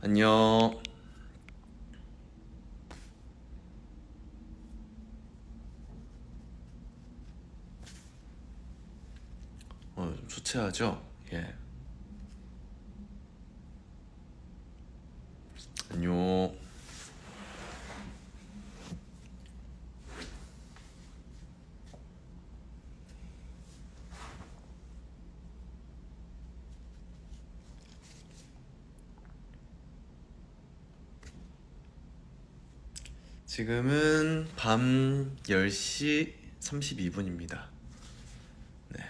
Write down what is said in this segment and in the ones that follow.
안녕. 어, 좀 주체하죠? 예. 안녕. 지금은 밤 10시 32분입니다. 네.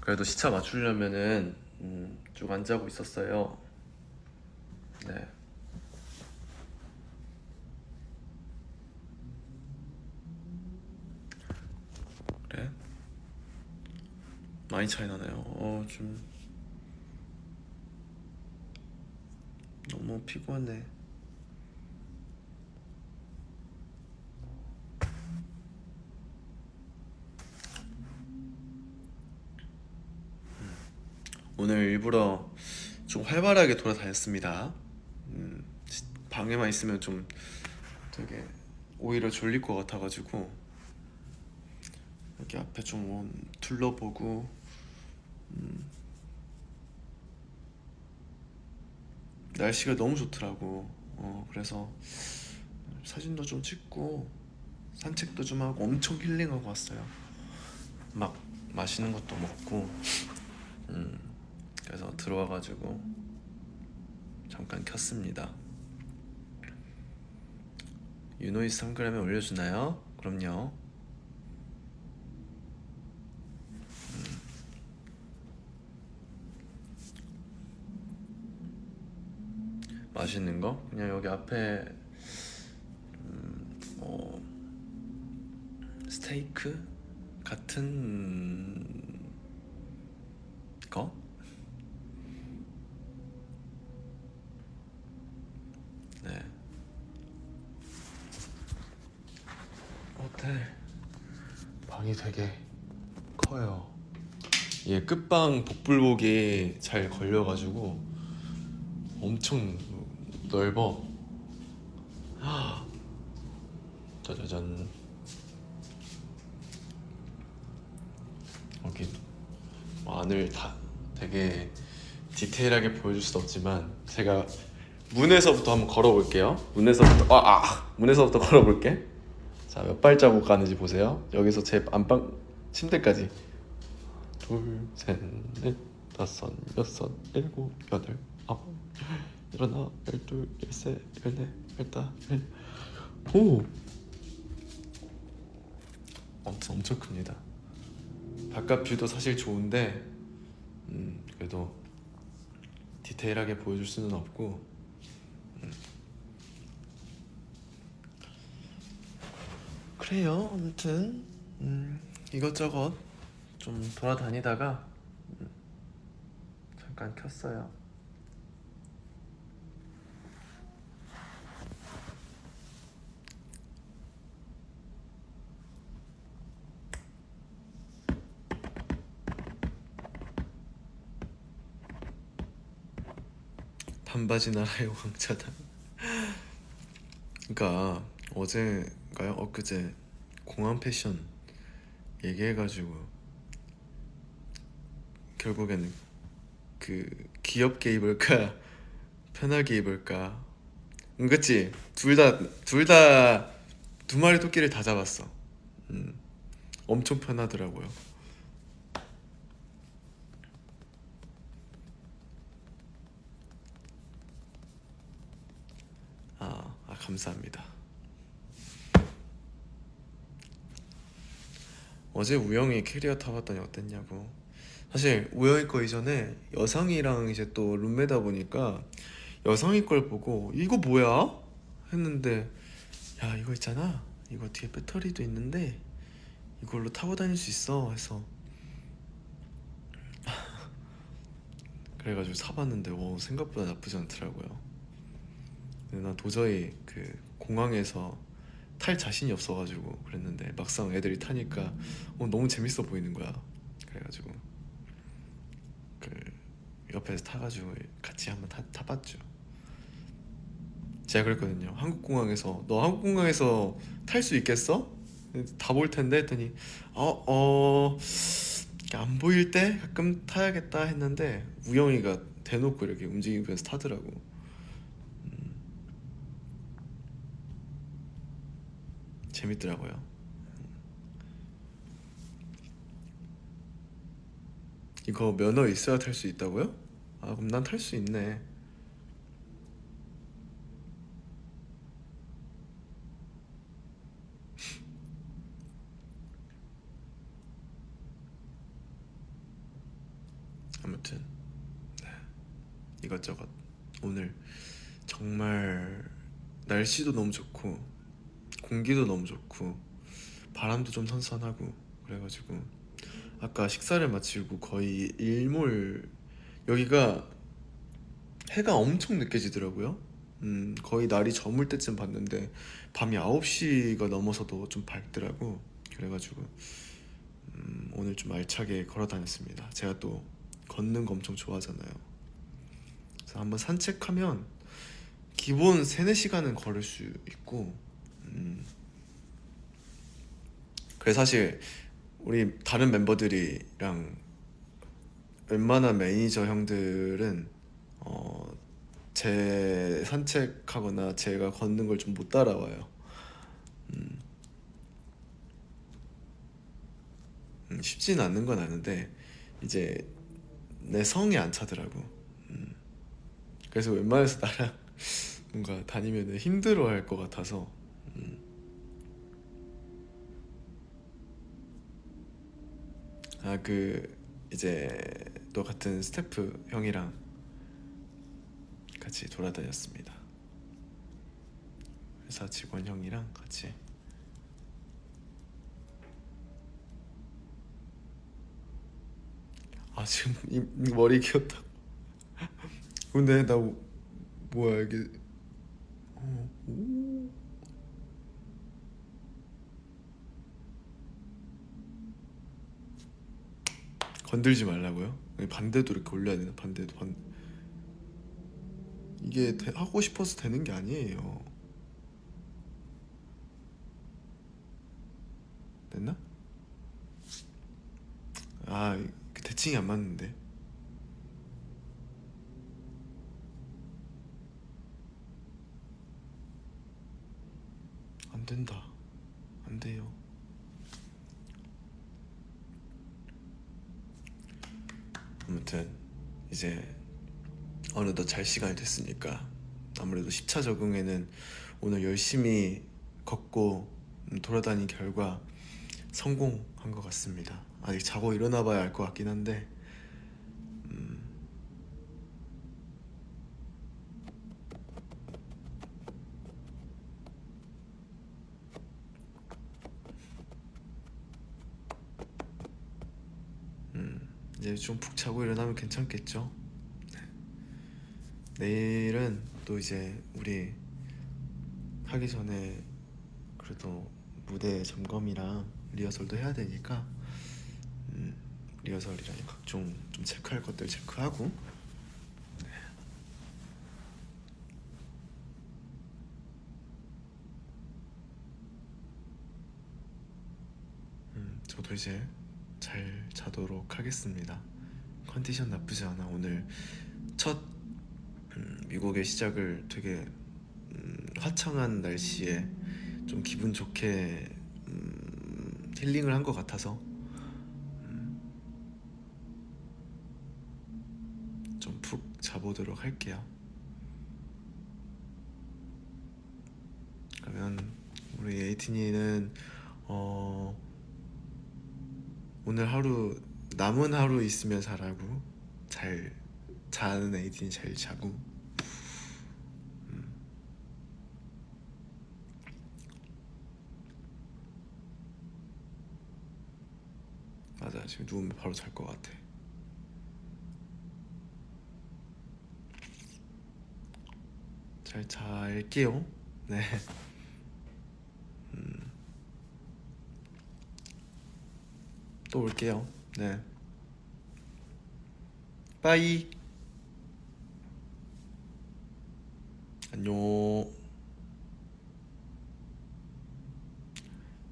그래도 시차 맞추려면은 음, 쭉안 자고 있었어요. 네. 그래? 많이 차이 나네요. 어, 좀 너무 피곤해. 오늘 일부러 좀 활발하게 돌아다녔습니다. 음, 지- 방에만 있으면 좀 되게 오히려 졸릴 것 같아가지고 여기 앞에 좀 둘러보고 음, 날씨가 너무 좋더라고. 어, 그래서 사진도 좀 찍고 산책도 좀 하고 엄청 힐링하고 왔어요. 막 맛있는 것도 먹고 음, 그래서 들어와가지고 잠깐 켰습니다. 유노이 상그램에 올려주나요? 그럼요. 맛있는 거? 그냥 여기 앞에 음, 뭐 스테이크 같은 거? 네. 호텔 방이 되게 커요. 이게 끝방 복불복이 잘 걸려가지고 엄청 넓어. 짜자잔. 여기 안을 다 되게 디테일하게 보여줄 수 없지만 제가 문에서부터 한번 걸어볼게요. 문에서부터 아, 아 문에서부터 걸어볼게. 자 몇 발자국 가는지 보세요. 여기서 제 안방 침대까지 둘, 셋, 넷, 다섯, 여섯, 일곱, 여덟, 아홉, 열, 열하나, 열둘, 열세, 열네, 열다, 열. 오. 엄청 엄청 큽니다. 바깥 뷰도 사실 좋은데, 음 그래도 디테일하게 보여줄 수는 없고. 음. 그래요. 아무튼 음, 이것저것 좀 돌아다니다가 음, 잠깐 켰어요. 반바지 나라의 왕자다. 그러니까 어제가요? 엊그제 공항 패션 얘기해가지고 결국에는 그 귀엽게 입을까 편하게 입을까 응 그치 둘다 둘 다 두 마리 토끼를 다 잡았어 음 엄청 편하더라고요 아, 아 감사합니다. 어제 우영이 캐리어 타봤더니 어땠냐고. 사실 우영이 거 이전에 여상이랑 이제 또 룸메다 보니까 여상이 걸 보고 이거 뭐야? 했는데 야 이거 있잖아. 이거 뒤에 배터리도 있는데 이걸로 타고 다닐 수 있어 해서. 그래가지고 사봤는데 오 생각보다 나쁘지 않더라고요 근데 난 도저히 그 공항에서 탈 자신이 없어가지고 그랬는데 막상 애들이 타니까 어, 너무 재밌어 보이는 거야 그래가지고 그 옆에서 타가지고 같이 한번 타, 타봤죠. 제가 그랬거든요. 한국공항에서 너 한국공항에서 탈 수 있겠어? 다 볼 텐데 했더니 어 어 안 보일 때 가끔 타야겠다 했는데 우영이가 대놓고 이렇게 움직이면서 타더라고. 재밌더라고요. 이거 면허 있어야 탈 수 있다고요? 아 그럼 난 탈 수 있네. 아무튼 네. 이것저것 오늘 정말 날씨도 너무 좋고 공기도 너무 좋고 바람도 좀 선선하고 그래가지고 아까 식사를 마치고 거의 일몰 여기가 해가 엄청 늦게 지더라고요. 음, 거의 날이 저물 때쯤 봤는데 밤이 9시가 넘어서도 좀 밝더라고. 그래가지고 음, 오늘 좀 알차게 걸어 다녔습니다. 제가 또 걷는 거 엄청 좋아하잖아요. 그래서 한번 산책하면 기본 3, 4시간은 걸을 수 있고 음, 그래 사실 우리 다른 멤버들이랑 웬만한 매니저 형들은 어, 제 산책하거나 제가 걷는 걸 좀 못 따라와요. 음. 음, 쉽지는 않는 건 아는데 이제 내 성에 안 차더라고. 음. 그래서 웬만해서 나랑 뭔가 다니면 힘들어할 것 같아서. 음. 아그 이제 너 같은 스태프 형이랑 같이 돌아다녔습니다. 회사 직원 형이랑 같이. 아 지금 이, 이 머리 귀엽다. 근데 나 뭐- 뭐야 이게? 어, 오. 건들지 말라고요? 반대도 이렇게 올려야 되나? 반대도 반. 이게 되- 하고 싶어서 되는 게 아니에요. 됐나? 아, 그 대칭이 안 맞는데. 안 된다. 안 돼요. 아무튼 이제 어느덧 잘 시간이 됐으니까 아무래도 10차 적응에는 오늘 열심히 걷고 음, 돌아다닌 결과 성공한 것 같습니다. 아직 자고 일어나 봐야 알 것 같긴 한데 음, 음, 이제 좀 푹 자고 일어나면 괜찮겠죠? 네. 내일은 또 이제 우리 하기 전에 그래도 무대 점검이랑 리허설도 해야 되니까 음, 리허설이랑 각종 좀 체크할 것들 체크하고 네. 음, 저도 이제 잘 자도록 하겠습니다. 컨디션 나쁘지 않아 오늘 첫 음, 미국의 시작을 되게 음, 화창한 날씨에 좀 기분 좋게 음, 힐링을 한 것 같아서 음, 좀푹 자보도록 할게요. 그러면 우리 에이틴이는 어, 오늘 하루 남은 하루 있으면 잘하고 잘 자는 에이틴이 잘 자고. 음. 맞아 지금 누우면 바로 잘 것 같아. 잘 잘게요. 네 또 올게요. 네. 빠이. 안녕.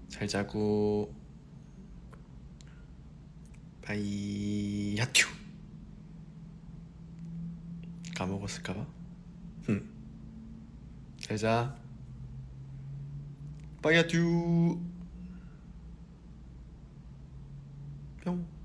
잘 자고. 빠이. 야튜. 까먹었을까봐. 흠. 잘 자. 빠이 야튜. 뿅.